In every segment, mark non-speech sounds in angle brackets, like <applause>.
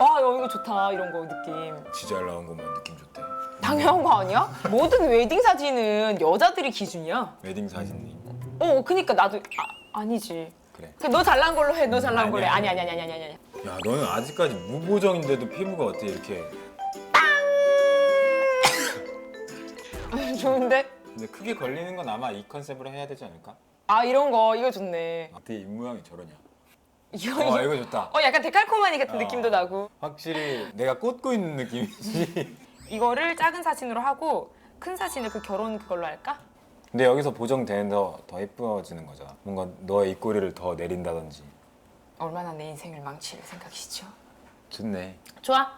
아 이거 좋다 이런 거 느낌. 진짜 잘 나온 것만 느낌 좋대. 당연한 거 아니야? 모든 웨딩 사진은 여자들이 기준이야. 웨딩 사진이. 어, 그니까 나도 아, 아니지. 그래. 너 잘난 걸로 해. 너 잘난 걸로 해. 아니. 아니 아니 아니 아니 아니. 야 너는 아직까지 무보정인데도 피부가 어때 이렇게? 아니. <laughs> 좋은데? 근데 크게 걸리는 건 아마 이 컨셉으로 해야 되지 않을까? 아 이런 거 이거 좋네. 어떻게 입 모양이 저러냐? 이거 어 이거 이거 좋다. 어 약간 데칼코마니 같은 어. 느낌도 나고. 확실히 내가 꽂고 있는 느낌이지. <laughs> 이거를 작은 사진으로 하고 큰 사진을 그 결혼 그걸로 할까? 근데 여기서 보정돼서 더 예뻐지는 거잖아. 뭔가 너의 입꼬리를 더 내린다든지. 얼마나 내 인생을 망칠 생각이시죠? 좋네. 좋아.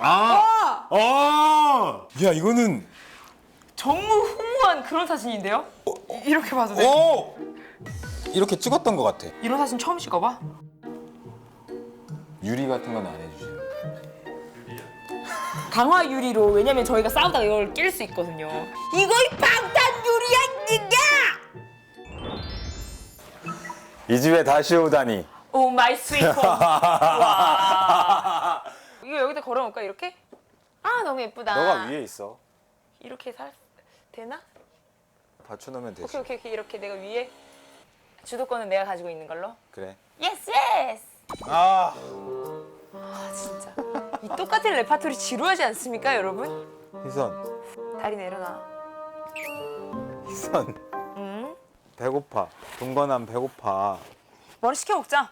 아! 어! 야 이거는 정무 후무한 그런 사진인데요? 이- 이렇게 봐도 돼? 오! 이렇게 찍었던 것 같아. 이런 사진 처음 찍어봐? 유리 같은 건 안 해주세요. <laughs> 강화 유리로 왜냐면 저희가 싸우다가 이걸 낄 수 있거든요. 이거 이 방탄 유리야 니가! 이 집에 다시 오다니. 오 마이 스위트 홈. 와. <laughs> 이거 여기다 걸어놓을까 이렇게? 아 너무 예쁘다. 너가 위에 있어. 이렇게 살 되나? 받쳐놓으면 되지. 오케이 오케이 오케이 이렇게 내가 위에 주도권은 내가 가지고 있는 걸로. 그래. 예스 예스. 아. 아 진짜 이 똑같은 레파토리 지루하지 않습니까 여러분? 희선. 다리 내려놔. 희선. 응? 배고파. 동건함 배고파. 머리 시켜 먹자.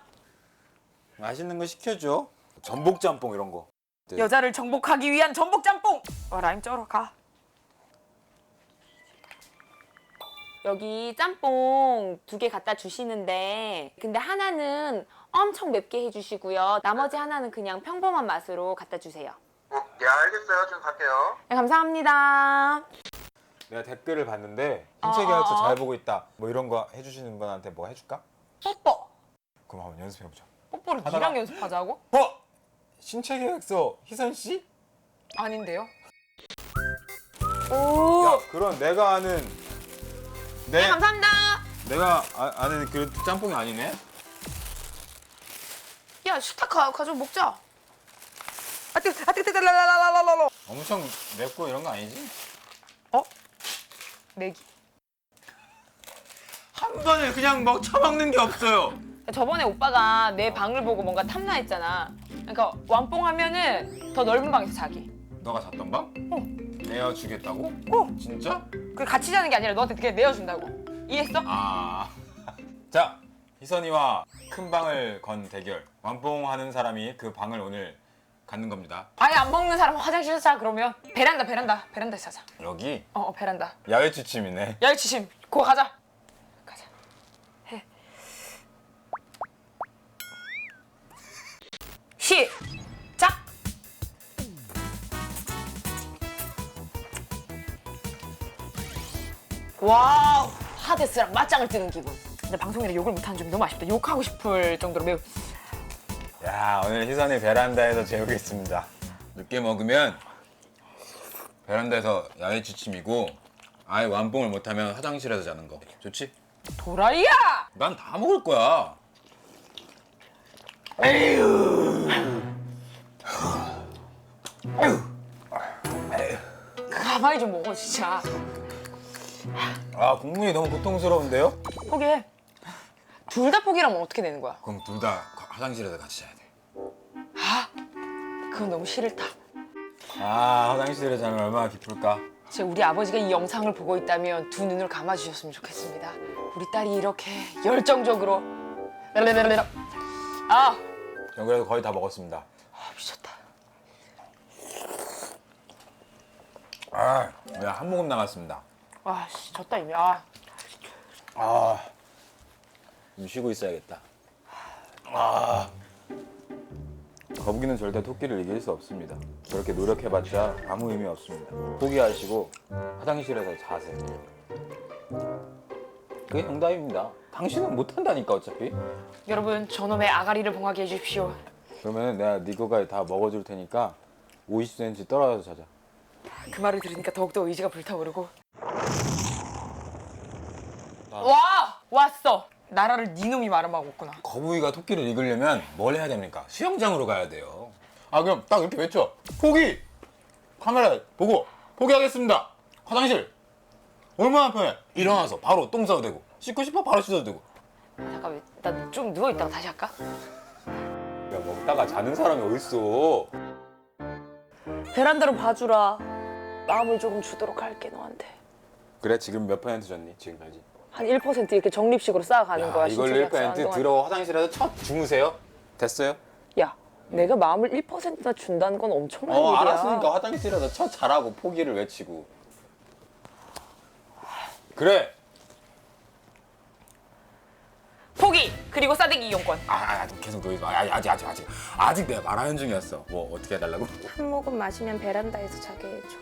맛있는 거 시켜줘. 전복 짬뽕 이런 거. 네. 여자를 정복하기 위한 전복 짬뽕. 와 라임 쩔어 가. 여기 짬뽕 두 개 갖다 주시는데 근데 하나는 엄청 맵게 해주시고요. 나머지 하나는 그냥 평범한 맛으로 갖다 주세요. 예, 알겠어요. 지금 갈게요. 네, 감사합니다. 내가 댓글을 봤는데 어, 신체 계약서 어, 어. 잘 보고 있다. 뭐 이런 거 해주시는 분한테 뭐 해줄까? 뽀뽀. 그럼 한번 연습해보자. 뽀뽀를 하다가- 니랑 연습하자고? 어? 신체 계약서 희선 씨? 아닌데요? 오. 야, 그럼 내가 아는 내 네, 감사합니다. 내가 아, 아는 그 짬뽕이 아니네. 야 식탁 가, 가지고 먹자. 아 뜨, 아 뜨, 뜨, 라라라라라라. 엄청 맵고 이런 거 아니지? 어? 내기. 한 번에 그냥 막 처먹는 게 없어요. 저번에 오빠가 내 방을 보고 뭔가 탐나했잖아. 그러니까 완뽕하면은 더 넓은 방에서 자기. 너가 잤던 방? 어. 내어 주겠다고? 어. 진짜? 그 같이 자는 게 아니라 너한테 그냥 내어준다고. 이해했어? 아. <laughs> 자, 희선이와 큰 방을 건 대결. 완뽕하는 사람이 그 방을 오늘 갖는 겁니다. 아예 안 먹는 사람 화장실에서 자 그러면 베란다 베란다 베란다에서 자자. 여기 어, 어 베란다. 야외 취침이네. 야이치심 그거 가자. 가자. 해. 시 와우 하데스랑 맞짱을 뜨는 기분. 근데 방송이라 욕을 못하는 점이 너무 아쉽다. 욕하고 싶을 정도로 매우. 야, 오늘 희선이 베란다에서 재우겠습니다. 늦게 먹으면 베란다에서 야외 취침이고 아예 완뽕을 못하면 화장실에서 자는 거. 좋지? 도라이야. 난 다 먹을 거야. 가만히 좀 먹어 진짜. 아, 국물이 너무 고통스러운데요? 포기해. 둘 다 포기라면 어떻게 되는 거야? 그럼 둘 다 화장실에서 같이 자야 돼. 그건 너무 싫다. 아, 화장실에 자면 얼마나 기쁠까? 제 우리 아버지가 이 영상을 보고 있다면 두 눈을 감아주셨으면 좋겠습니다. 우리 딸이 이렇게 열정적으로 랄랄랄랄. 아, 전 그래도 거의 다 먹었습니다. 아 미쳤다. 아, 내가 한 모금 남았습니다. 와, 씨, 졌다 이미. 아, 아, 좀 쉬고 있어야겠다. 아, 거북이는 절대 토끼를 이길 수 없습니다. 그렇게 노력해봤자 아무 의미 없습니다. 포기하시고 화장실에서 자세요. 그게 정답입니다. 당신은 못한다니까 어차피. 여러분 저놈의 아가리를 봉하게 해주십시오. 그러면 내가 네 거까지 다 먹어줄 테니까 50cm 떨어져서 자자. 그 말을 들으니까 더욱더 의지가 불타오르고. 아. 와, 왔어. 나라를 니놈이 말아먹었구나. 거북이가 토끼를 이기려면 뭘 해야 됩니까? 수영장으로 가야 돼요. 아 그럼 딱 이렇게 외쳐. 포기. 카메라 보고 포기하겠습니다. 화장실. 얼마나 편해. 일어나서 바로 똥 싸도 되고 씻고 싶어 바로 씻어도 되고. 잠깐 나좀 누워 있다가 다시 할까? 야 먹다가 자는 사람이 어딨어? 베란다로 봐주라. 마음을 조금 주도록 할게 너한테. 그래 지금 몇 퍼센트 줬니 지금까지? 한 1% 이렇게 적립식으로 쌓아가는 야 거야. 이걸 신체 계약서 1% 한동안. 들어 화장실에서 첫 주무세요? 됐어요? 야, 내가 마음을 1%나 준다는 건 엄청난 어 일이야. 알았으니까 화장실에서 첫 자라고 포기를 외치고. 그래. 포기 그리고 싸대기 이용권. 아, 아, 아, 계속 너 아, 아직 아직 아직 아직 내가 말하는 중이었어. 뭐 어떻게 해달라고? 한 모금 마시면 베란다에서 자게 해줘.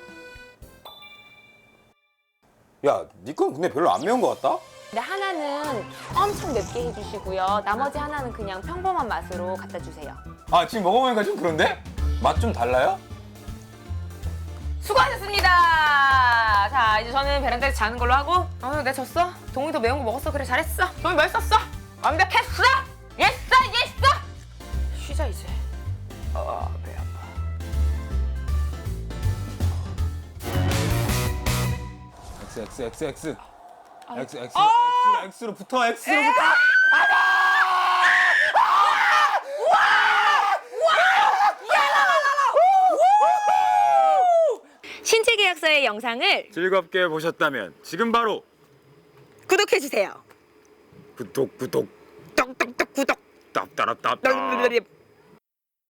야, 니건 근데 별로 안 매운 것 같다? 근데 하나는 엄청 맵게 해주시고요. 나머지 하나는 그냥 평범한 맛으로 갖다 주세요. 아, 지금 먹어보니까 좀 그런데? 맛 좀 달라요? 수고하셨습니다. 자 이제 저는 베란다에서 자는 걸로 하고. 어 내가 졌어. 동이 더 매운 거 먹었어. 그래 잘했어. 동이 맛있었어. 완벽했어. 예스 예스. 쉬자 이제. 어 X X X X 아. X X X로 X로 붙어 X로 붙어. 신체 계약서의 영상을 즐겁게 보셨다면 지금 바로 구독해 주세요. 구독 구독 똑똑똑 구독. 답답답답.